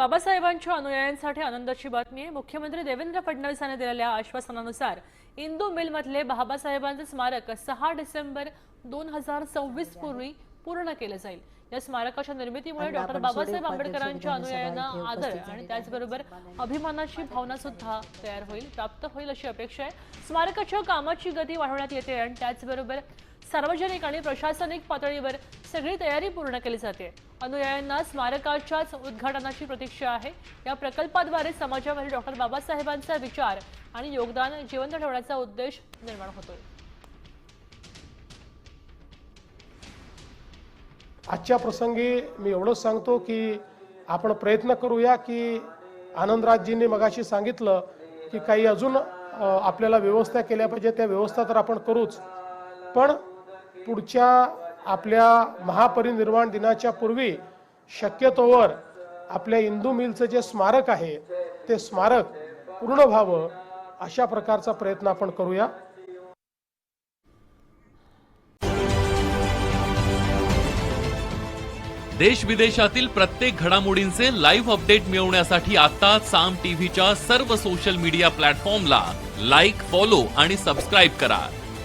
बाबासाहेबांच्या अनुयायांसाठी आनंदाची बातमी आहे. मुख्यमंत्री देवेंद्र फडणवीस यांनी दिलेल्या आश्वासनानुसार इंदू मिलमधले बाबासाहेबांचे स्मारक सहा डिसेंबर दोन हजार सव्वीस पूर्वी पूर्ण केलं जाईल. या स्मारकाच्या निर्मितीमुळे डॉक्टर बाबासाहेब आंबेडकरांच्या अनुयायांना आदर आणि त्याचबरोबर अभिमानाची भावना सुद्धा तयार होईल प्राप्त होईल अशी अपेक्षा आहे. स्मारकाच्या कामाची गती वाढवण्यात येते आणि त्याचबरोबर सार्वजनिक आणि प्रशासनिक पातळीवर सगळी तयारी पूर्ण केली जाते. अनुयायांना स्मारकाच्याच उद्घाटनाची प्रतीक्षा आहे. या प्रकल्पाद्वारे समाजामध्ये डॉक्टर बाबासाहेबांचा विचार आणि योगदान जिवंत ठेवण्याचा उद्देश निर्माण होतोय. आजच्या प्रसंगी मी एवढंच सांगतो की आपण प्रयत्न करूया की आनंदराजजींनी मगाशी सांगितलं की काही अजून आपल्याला व्यवस्था केल्या पाहिजे. त्या व्यवस्था तर आपण करूच. पण पुढच्या आपल्या महापरिनिर्वाण दिनाच्या पूर्वी शक्यतोवर आपल्या इंदू मिलचं जे स्मारक आहे ते स्मारक पूर्ण व्हावं अशा प्रकारचा प्रयत्न आपण करूया. देश विदेशातील प्रत्येक घडामोडींचे लाईव्ह अपडेट मिळवण्यासाठी आता साम टीव्हीच्या सर्व सोशल मीडिया प्लॅटफॉर्मला लाईक फॉलो आणि सबस्क्राईब करा.